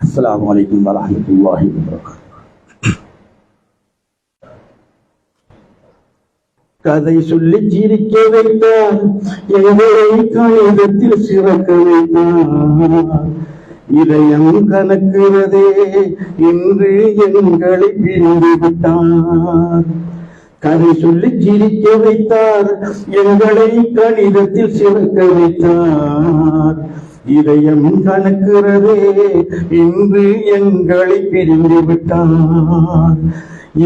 السلام عليكم ورحمة الله وبركاته கதை சொல்லி சிரிக்க வைத்தான் எங்களை கணிதத்தில் சிறக்க வைத்தான் இதயம் கணக்குறதே இன்று எங்களை பிரிந்து விட்டார் கதை சொல்லி சிரிக்க வைத்தார் எங்களை கணிதத்தில் சிறக்க வைத்தார் இதயம் கலக்கிறதே இன்று எங்களை பிரிந்து விட்டான்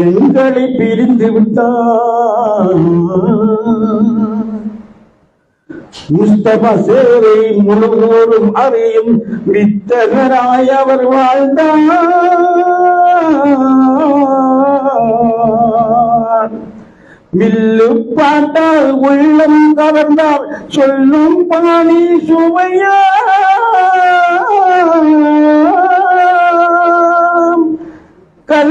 எங்களை பிரிந்து விட்டார். முஸ்தபா சேவை முழுவதும் அறியும் வித்தகராய் அவர் வாழ்ந்தார். மில்லு பாட்டால் உள்ளம் கவர்ந்தார். சொல்லும் பாணி சுவையா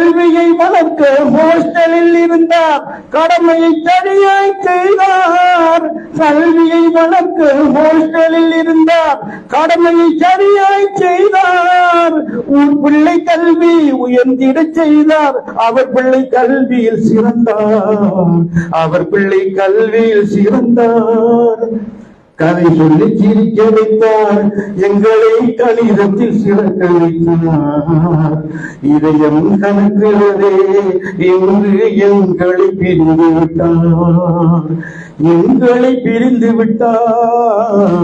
கல்வியை வளர்க்க ஹோஸ்டலில் இருந்தார். கடமையை தனியாய் செய்தார். கல்வியை வளர்க்க ஹோஸ்டலில் இருந்தார். கடமையை சரியாய் செய்தார். உன் பிள்ளை கல்வி உயர்ந்திட செய்தார். அவர் பிள்ளை கல்வியில் சிறந்தார். அவர் பிள்ளை கல்வியில் சிறந்தார். கதை சொல்லி சிரிக்க வைத்தார். எங்களை கணிதத்தில் சிறக்க வைத்தார். இதயம் கணக்கிறதே என்று எங்களை பிரிந்து விட்டார். எங்களை பிரிந்து விட்டார்.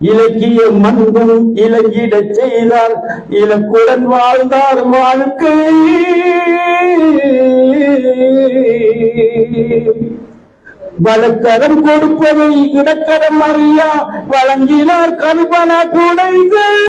இலக்கிய மன்றம் இலங்கிடச் செய்தார். இலக்குடன் வாழ்ந்தார் வாழ்க்கை. வழக்கரம் கொடுப்பதை இடக்கரம் அறியா வழங்கினார் கருபன குடைகள்.